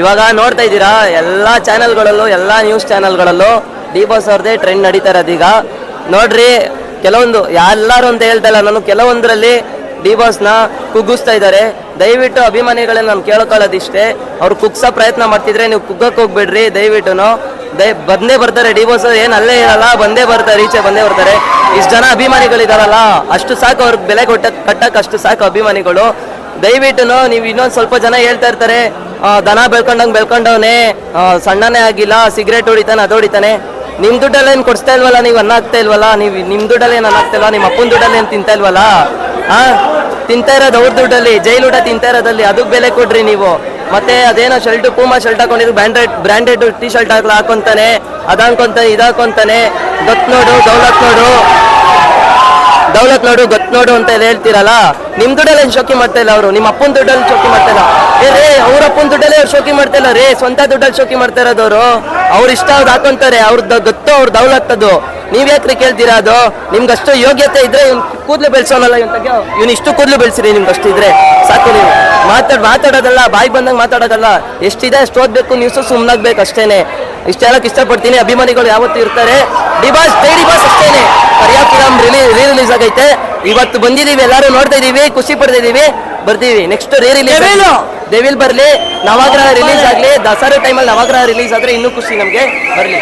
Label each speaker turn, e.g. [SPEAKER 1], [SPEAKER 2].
[SPEAKER 1] ಇವಾಗ ನೋಡ್ತಾ ಇದ್ದೀರಾ? ಎಲ್ಲ ಚಾನೆಲ್ಗಳಲ್ಲೂ ಎಲ್ಲ ನ್ಯೂಸ್ ಚಾನೆಲ್ಗಳಲ್ಲೂ ಡಿ ಬಾಸ್ ಅವ್ರದ್ದೇ ಟ್ರೆಂಡ್ ನಡೀತಾ ಇರೋದೀಗ ನೋಡ್ರಿ, ಕೆಲವೊಂದು ಎಲ್ಲರೂ ಅಂತ ಹೇಳ್ತಾ ಇಲ್ಲ, ನಾನು ಕೆಲವೊಂದರಲ್ಲಿ ಡಿ ಬಾಸ್ನ ಕುಗ್ಗಿಸ್ತಾ ಇದ್ದಾರೆ. ದಯವಿಟ್ಟು ಅಭಿಮಾನಿಗಳನ್ನ ನಾನು ಕೇಳ್ಕೊಳ್ಳೋದಿಷ್ಟೇ. ಅವ್ರು ಕುಗ್ಸೋ ಪ್ರಯತ್ನ ಮಾಡ್ತಿದ್ರೆ ನೀವು ಕುಗ್ಗಕ್ಕೆ ಹೋಗ್ಬೇಡ್ರಿ ದಯವಿಟ್ಟು ದಯ ಬಂದೇ ಬರ್ತಾರೆ ಡಿ ಬಾಸ್ ಏನು ಅಲ್ಲೇ ಇರಲ್ಲ, ಬಂದೇ ಬರ್ತಾರೆ, ಈಚೆ ಬಂದೇ ಬರ್ತಾರೆ. ಇಷ್ಟು ಜನ ಅಭಿಮಾನಿಗಳಿದಾರಲ್ಲ, ಅಷ್ಟು ಸಾಕು ಅವ್ರಿಗೆ ಬೆಲೆ ಕೊಟ್ಟ ಕಟ್ಟಕ್ಕೆ ಅಷ್ಟು ಸಾಕು ಅಭಿಮಾನಿಗಳು. ದಯವಿಟ್ಟು ನೀವು ಇನ್ನೊಂದು ಸ್ವಲ್ಪ ಜನ ಹೇಳ್ತಾ ಇರ್ತಾರೆ ದನ ಬೆಳ್ಕೊಂಡಂಗೆ ಬೆಳ್ಕೊಂಡವನೆ ಸಣ್ಣನೇ ಆಗಿಲ್ಲ, ಸಿಗರೇಟ್ ಹೊಡಿತಾನೆ, ಅದು ಹೊಡಿತಾನೆ. ನಿಮ್ಮ ದುಡ್ಡಲ್ಲಿ ಏನು ಕೊಡಿಸ್ತಾ ಇಲ್ವಲ್ಲ, ನೀವು ಅನ್ನ ಆಗ್ತಾ ಇಲ್ವಲ್ಲ, ನೀವು ನಿಮ್ಮ ದುಡ್ಡಲ್ಲಿ ಏನು ಅನ್ನ ಆಗ್ತಾ ನಿಮ್ಮ ಅಪ್ಪನ ದುಡ್ಡಲ್ಲಿ ಏನು ತಿಂತಾ ಇಲ್ವಲ್ಲ? ಹಾಂ ತಿಂತಾ ಇರೋದು ಅವ್ರ ದುಡ್ಡಲ್ಲಿ, ಜೈಲ್ ಊಟ ತಿಂತಾ ಇರೋದಲ್ಲಿ ಅದಕ್ಕೆ ಬೆಲೆ ಕೊಡ್ರಿ ನೀವು. ಮತ್ತೆ ಅದೇನೋ ಶರ್ಟ್, ಪೂಮಾ ಶರ್ಟ್ ಹಾಕೊಂಡಿದ್ರು ಬ್ರ್ಯಾಂಡೆಡ್ ಬ್ರ್ಯಾಂಡೆಡ್ ಟಿ ಶರ್ಟ್ ಹಾಕ್ಲ ಹಾಕೊಂತಾನೆ ಅದಾಕೊಂತಾನೆ ಇದಾಕೊಂತಾನೆ ಗೊತ್ತು ನೋಡು ದೌಲತ್ ನೋಡು ದೌಲತ್ ನೋಡು, ಗೊತ್ತು ನೋಡು ಅಂತ ಹೇಳ್ತೀರಲ್ಲ? ನಿಮ್ ದುಡ್ಡಲ್ಲಿ ಶೋಕಿ ಮಾಡ್ತಾ ಇಲ್ಲ ಅವರು? ನಿಮ್ಮ ಅಪ್ಪನ ದುಡ್ಡಲ್ಲಿ ಶೋಕಿ ಮಾಡ್ತಾ ಇಲ್ಲ. ಏ ರೇ ಅವ್ರ ಅಪ್ಪನ ದುಡ್ಡಲ್ಲಿ ಅವ್ರು ಶೋಕಿ ಮಾಡ್ತಾ ಇಲ್ಲ. ರೇ, ಸ್ವಂತ ದುಡ್ಡಲ್ಲಿ ಶೋಕಿ ಮಾಡ್ತಾ ಇರೋದವ್ರು ಅವ್ರ. ಇಷ್ಟ ಅವ್ರು ಹಾಕೊಂತಾರೆ. ಅವ್ರದ್ದು ಗೊತ್ತು ಅವ್ರ ದೌಲತ್ ಅದು ನೀವ್ ಯಾಕ್ರಿ ಕೇಳ್ತೀರಾ ಅದು? ನಿಮ್ಗಷ್ಟು ಯೋಗ್ಯತೆ ಇದ್ರೆ ಇವ್ನು ಕೂದ್ಲು ಬೆಳೆಸೋನಲ್ಲ ಇವ್ನ ತೆಗ್ಯೋ. ಇವ್ನು ಇಷ್ಟು ಕೂದ್ಲು ಬೆಳ್ಸಿರಿ ನಿಮ್ಗೆ ಅಷ್ಟು ಇದ್ರೆ. ಸಾಕು ನೀವು. ಮಾತಾಡ್, ಮಾತಾಡೋದಲ್ಲ ಬಾಯಿ ಬಂದಂಗೆ ಮಾತಾಡೋದಲ್ಲ. ಎಷ್ಟಿದೆ, ಅಷ್ಟು ಓದ್ಬೇಕು ನ್ಯೂಸು ಸುಮ್ಮನಾಗ್ಬೇಕು ಅಷ್ಟೇನೆ. ಇಷ್ಟ ಹೇಳಕ್ ಇಷ್ಟಪಡ್ತೀನಿ. ಅಭಿಮಾನಿಗಳು ಯಾವತ್ತೂ ಇರ್ತಾರೆ. ಡಿಬಾಸ್ ಡೈ ಡಿಬಾಸ್ ಅಷ್ಟೇನೆ. ಕರಿಯಾ ಫಿಲಮ್ ರಿಲೀಸ್ ಆಗೈತೆ. ಇವತ್ತು ಬಂದಿದೀವಿ ಎಲ್ಲರೂ ನೋಡ್ತಾ ಇದೀವಿ ಖುಷಿ ಪಡ್ತಿದೀವಿ ಬರ್ತೀವಿ. ನೆಕ್ಸ್ಟ್ ರೇ ರಿಲೀಸ್ ದೇವಿಲ್ ಬರ್ಲಿ. ನವಗ್ರಹ ರಿಲೀಸ್ ಆಗ್ಲಿ. ದಸರಾ ಟೈಮಲ್ಲಿ ನವಗ್ರಹ ರಿಲೀಸ್ ಆದ್ರೆ ಇನ್ನೂ ಖುಷಿ ನಮ್ಗೆ. ಬರ್ಲಿ.